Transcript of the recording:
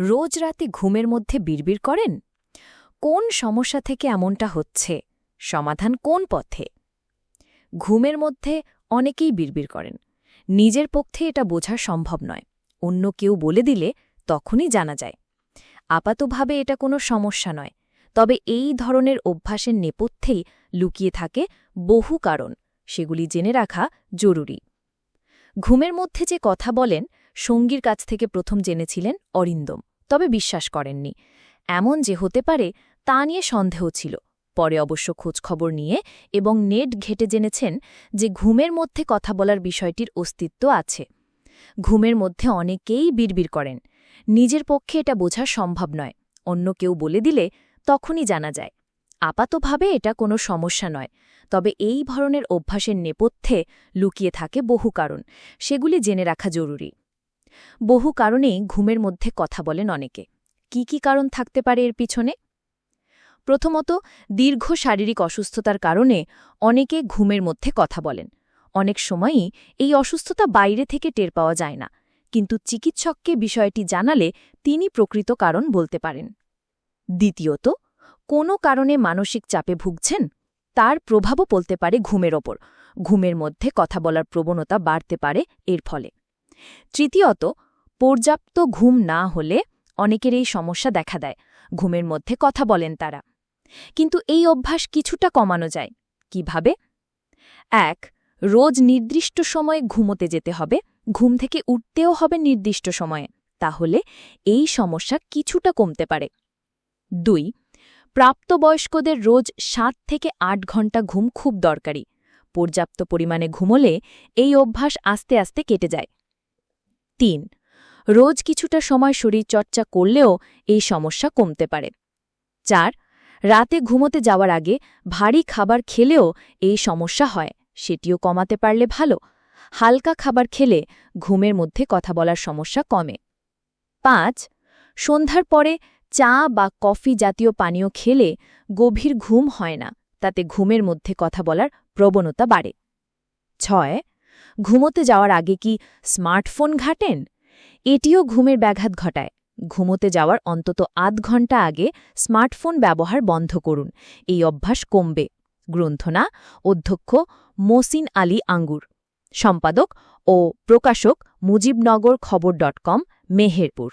রোজ রাতে ঘুমের মধ্যে বিড়বিড় করেন? কোন সমস্যা থেকে এমনটা হচ্ছে? সমাধান কোন পথে? ঘুমের মধ্যে অনেকেই বিড়বিড় করেন। নিজের পক্ষে এটা বোঝা সম্ভব নয়। অন্য কেউ বলে দিলে তখনই জানা যায়। আপাতভাবে এটা কোনো সমস্যা নয়। তবে এই ধরনের অভ্যাসের নেপথ্যেই লুকিয়ে থাকে বহু কারণ। সেগুলি জেনে রাখা জরুরি। ঘুমের মধ্যে যে কথা বলেন, সঙ্গীর কাছ থেকে প্রথম জেনেছিলেন অরিন্দম। তবে বিশ্বাস করেননি। এমন যে হতে পারে, তা নিয়ে সন্দেহ ছিল। পরে অবশ্য খোঁজখবর নিয়ে এবং নেট ঘেটে জেনেছেন যে ঘুমের মধ্যে কথা বলার বিষয়টির অস্তিত্ব আছে। ঘুমের মধ্যে অনেকেই বিড়বিড় করেন। নিজের পক্ষে এটা বোঝা সম্ভব নয়। অন্য কেউ বলে দিলে তখনই জানা যায়। আপাতভাবে এটা কোনো সমস্যা নয়। তবে এই ধরনের অভ্যাসের নেপথ্যে লুকিয়ে থাকে বহু কারণ। সেগুলি জেনে রাখা জরুরি। বহু কারণেই ঘুমের মধ্যে কথা বলেন অনেকে। কি কি কারণ থাকতে পারে এর পিছনে? প্রথমত, দীর্ঘ শারীরিক অসুস্থতার কারণে অনেকে ঘুমের মধ্যে কথা বলেন। অনেক সময়ই এই অসুস্থতা বাইরে থেকে টের পাওয়া যায় না, কিন্তু চিকিৎসককে বিষয়টি জানালে তিনি প্রকৃত কারণ বলতে পারেন। দ্বিতীয়ত, কোনো কারণে মানসিক চাপে ভুগছেন, তার প্রভাবও পড়তে পারে ঘুমের ওপর। ঘুমের মধ্যে কথা বলার প্রবণতা বাড়তে পারে এর ফলে। তৃতীয়ত, পর্যাপ্ত ঘুম না হলে অনেকের এই সমস্যা দেখা দেয়। ঘুমের মধ্যে কথা বলেন তারা। কিন্তু এই অভ্যাস কিছুটা কমানো যায়। কীভাবে? এক, রোজ নির্দিষ্ট সময়ে ঘুমোতে যেতে হবে। ঘুম থেকে উঠতেও হবে নির্দিষ্ট সময়ে। তাহলে এই সমস্যা কিছুটা কমতে পারে। দুই, প্রাপ্তবয়স্কদের রোজ সাত থেকে আট ঘণ্টা ঘুম খুব দরকারি। পর্যাপ্ত পরিমাণে ঘুমোলে এই অভ্যাস আস্তে আস্তে কেটে যায়। তিন। রোজ কিছুটা সময় শরীর চর্চা করলেও এই সমস্যা কমতে পারে। চার, রাতে ঘুমোতে যাওয়ার আগে ভারী খাবার খেলেও এই সমস্যা হয়, সেটিও কমাতে পারলে ভালো। হালকা খাবার খেলে ঘুমের মধ্যে কথা বলার সমস্যা কমে। পাঁচ, সন্ধ্যার পরে চা বা কফি জাতীয় পানীয় খেলে গভীর ঘুম হয় না, তাতে ঘুমের মধ্যে কথা বলার প্রবণতা বাড়ে। ছয় ঘুমোতে যাওয়ার আগে কি স্মার্টফোন ঘাটেন? এটিও ঘুমের ব্যাঘাত ঘটায়। ঘুমোতে যাওয়ার অন্তত আধ ঘণ্টা আগে স্মার্টফোন ব্যবহার বন্ধ করুন। এই অভ্যাস কমবে। গ্রন্থনা, অধ্যক্ষ মোসিন আলী আঙ্গুর। সম্পাদক ও প্রকাশক মুজিবনগর খবর ডট কম, মেহেরপুর।